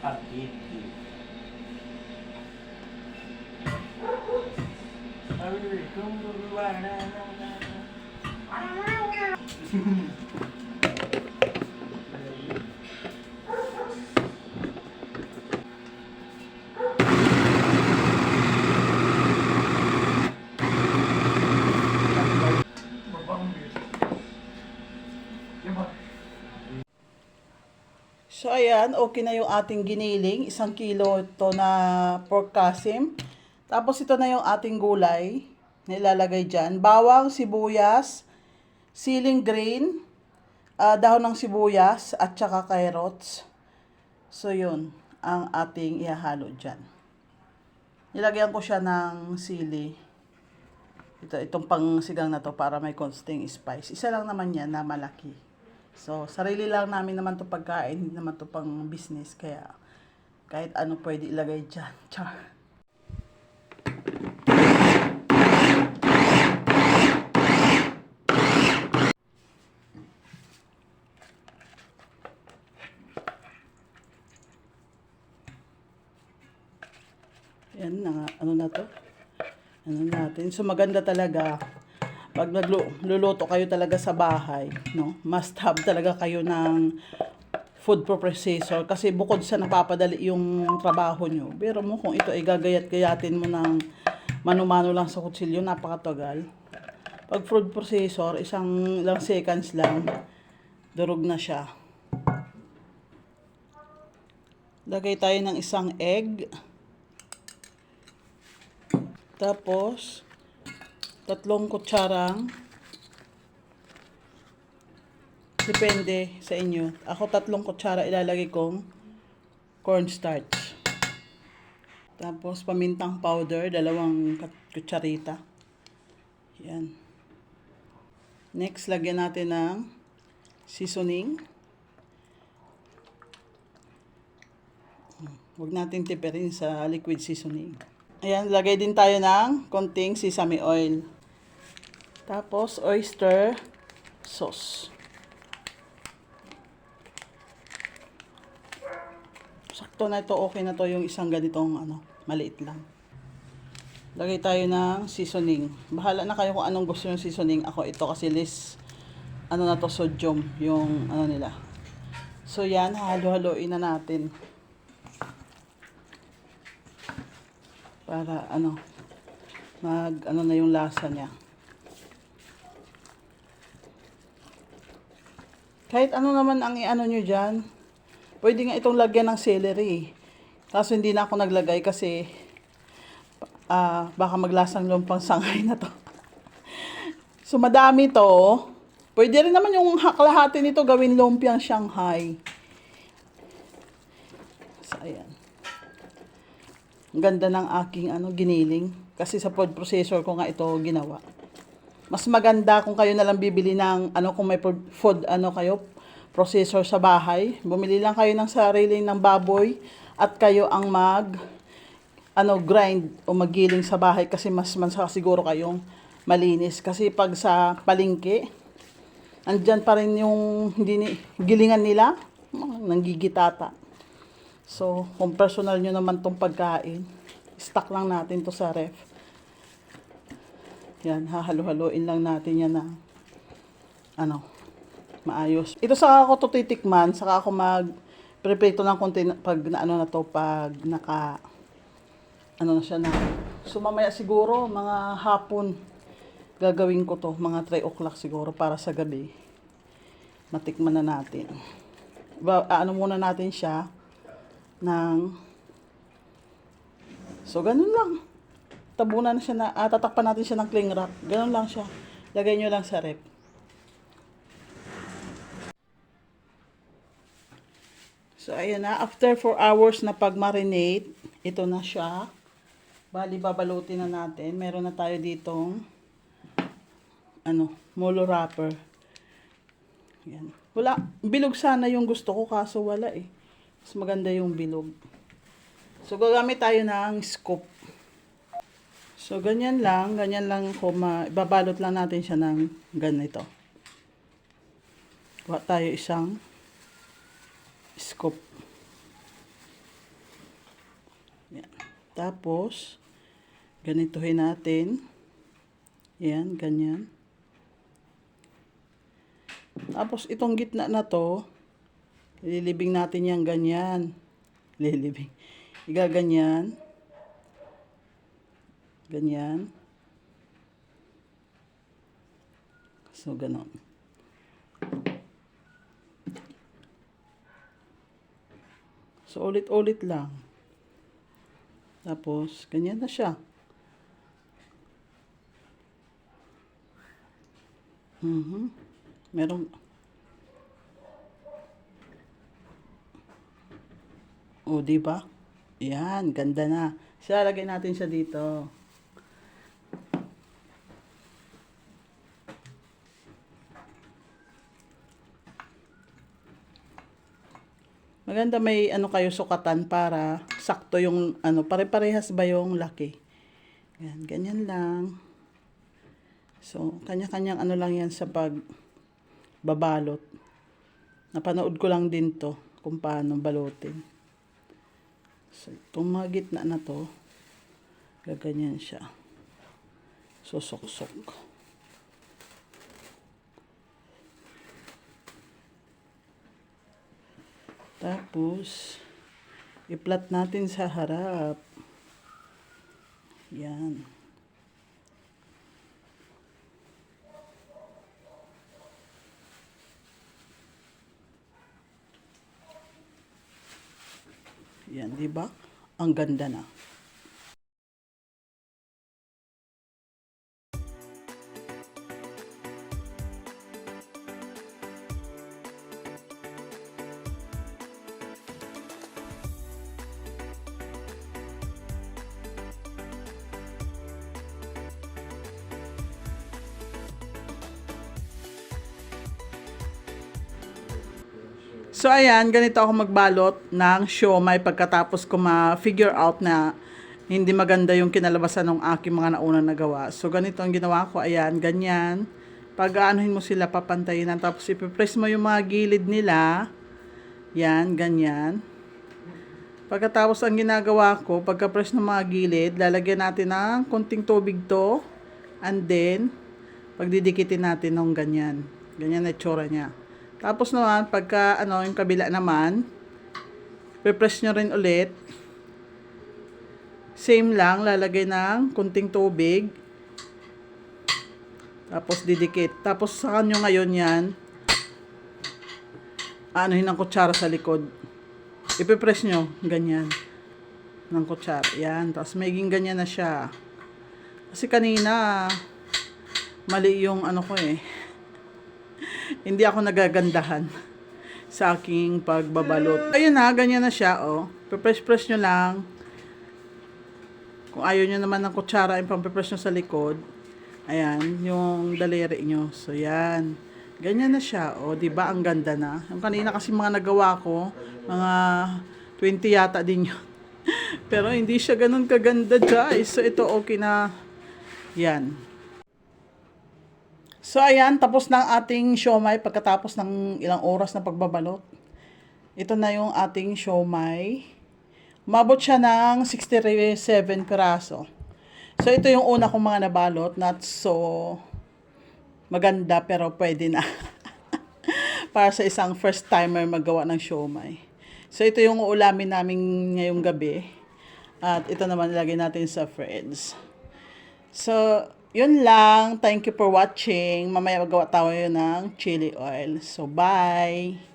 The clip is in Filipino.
ハッピーっていう。あれ、トンボルはなななな。So ayan, okay na yung ating giniling. Isang kilo ito na pork kasim. Tapos ito na yung ating gulay na ilalagay dyan. Bawang, sibuyas, siling green, uh, dahon ng sibuyas, at saka carrots. So yun, ang ating ihahalo dyan. Nilagyan ko siya ng sili. Ito, itong pangsigang na to para may consting spice. Isa lang naman yan na malaki. So, sarili lang namin naman to pagkain, hindi naman to pang business. Kaya, kahit ano pwede ilagay dyan. Char. Yan, na, ano na to? Ano natin? So, maganda talaga pag nagluluto kayo talaga sa bahay, no, must have talaga kayo ng food processor kasi bukod sa napapadali yung trabaho nyo, pero mo kung ito ay gagayat-gayatin mo ng mano-mano lang sa kutsilyo, napakatagal. Pag food processor, isang lang seconds lang, durog na siya. Lagay tayo ng isang egg. Tapos, tatlong kutsarang depende sa inyo. Ako tatlong kutsara ilalagay kong cornstarch. Tapos pamintang powder, dalawang kutsarita. Yan. Next, lagyan natin ng seasoning. Huwag natin tipirin sa liquid seasoning. Ayan, lagay din tayo ng konting sesame oil. Tapos, oyster sauce. Sakto na ito. Okay na to yung isang ganitong ano, maliit lang. Lagay tayo ng seasoning. Bahala na kayo kung anong gusto yung seasoning. Ako ito kasi list ano na to, sodium, yung ano nila. So yan, halo-haloin na natin. para ano mag ano na yung lasa niya. Kahit ano naman ang iano nyo dyan pwede nga itong lagyan ng celery. Kaso hindi na ako naglagay kasi uh, baka maglasang lumpang sangay na to. So madami to. Pwede rin naman yung haklahati nito gawin lumpiang Shanghai. Ganda ng aking ano, giniling. Kasi sa food processor ko nga ito ginawa. Mas maganda kung kayo na lang bibili ng ano kung may food ano kayo processor sa bahay. Bumili lang kayo ng sarili ng baboy at kayo ang mag ano grind o magiling sa bahay kasi mas mansa siguro kayong malinis kasi pag sa palengke andyan pa rin yung hindi ni, gilingan nila nanggigitata So, kung personal nyo naman tong pagkain, stock lang natin to sa ref. Yan, hahalo-haloin lang natin yan na ano, maayos. Ito saka ako to titikman, saka ako mag preprito ng konti pag na ano na to, pag naka ano na siya na. So mamaya siguro mga hapon gagawin ko to, mga 3 o'clock siguro para sa gabi. Matikman na natin. Ba, ano muna natin siya ng So ganun lang. Tabunan na siya na ah, tatakpan natin siya ng cling wrap. Ganun lang siya. Lagay niyo lang sa rep. So ayan na, after 4 hours na pag-marinate, ito na siya. Bali babalutin na natin. Meron na tayo ditong ano, molo wrapper. Yan. Wala, bilog sana yung gusto ko kaso wala eh. Mas maganda yung bilog. So, gagamit tayo ng scoop. So, ganyan lang. Ganyan lang ko ma... Ibabalot lang natin siya ng ganito. Kuha tayo isang scoop. Yan. Tapos, ganituhin natin. Yan, ganyan. Tapos, itong gitna na to, ililibing natin yan ganyan. Lilibing. Igaganyan. Ganyan. So, ganon. So, ulit-ulit lang. Tapos, ganyan na siya. Mhm. Merong... O, di ba? Yan, ganda na. Siya, lagay natin siya dito. Maganda may ano kayo sukatan para sakto yung ano, pare-parehas ba yung laki. Yan, ganyan lang. So, kanya-kanyang ano lang yan sa pag babalot. Napanood ko lang din to kung paano balutin. So, itong mga gitna na to, gaganyan siya. Susok-sok. Tapos, i-plot natin sa harap. Yan. Di ba? Ang ganda na. So ayan, ganito ako magbalot ng siomay pagkatapos ko ma-figure out na hindi maganda yung kinalabasan ng aking mga naunang nagawa. So ganito ang ginawa ko, ayan, ganyan. Pag aanuhin mo sila, papantayin na. Tapos ipipress mo yung mga gilid nila. Yan, ganyan. Pagkatapos ang ginagawa ko, pagka-press ng mga gilid, lalagyan natin ng konting tubig to. And then, pagdidikitin natin ng ganyan. Ganyan na itsura niya. Tapos naman, pagka ano, yung kabila naman, pe-press nyo rin ulit. Same lang, lalagay ng kunting tubig. Tapos didikit. Tapos sa kanyo ngayon yan, anuhin ng kutsara sa likod. Ipipress nyo, ganyan. Ng kutsara. Yan. Tapos maging ganyan na siya. Kasi kanina, mali yung ano ko eh. Hindi ako nagagandahan sa aking pagbabalot. Ayun na, ganyan na siya, oh. Pipress-press nyo lang. Kung ayaw nyo naman ng kutsara, yung pampipress nyo sa likod. Ayan, yung daliri nyo. So, yan. Ganyan na siya. O, di ba Ang ganda na. Yung kanina kasi mga nagawa ko, mga 20 yata din yun. Pero hindi siya ganun kaganda, guys. So, ito okay na. Yan. So, ayan. Tapos ang ating siomay pagkatapos ng ilang oras na pagbabalot. Ito na yung ating siomay. Umabot siya ng 67 piraso. So, ito yung una kong mga nabalot. Not so maganda pero pwede na. Para sa isang first timer magawa ng siomay. So, ito yung ulamin namin ngayong gabi. At ito naman ilagay natin sa fridge. So, yun lang. Thank you for watching. Mamaya magawa tayo ng chili oil. So, bye!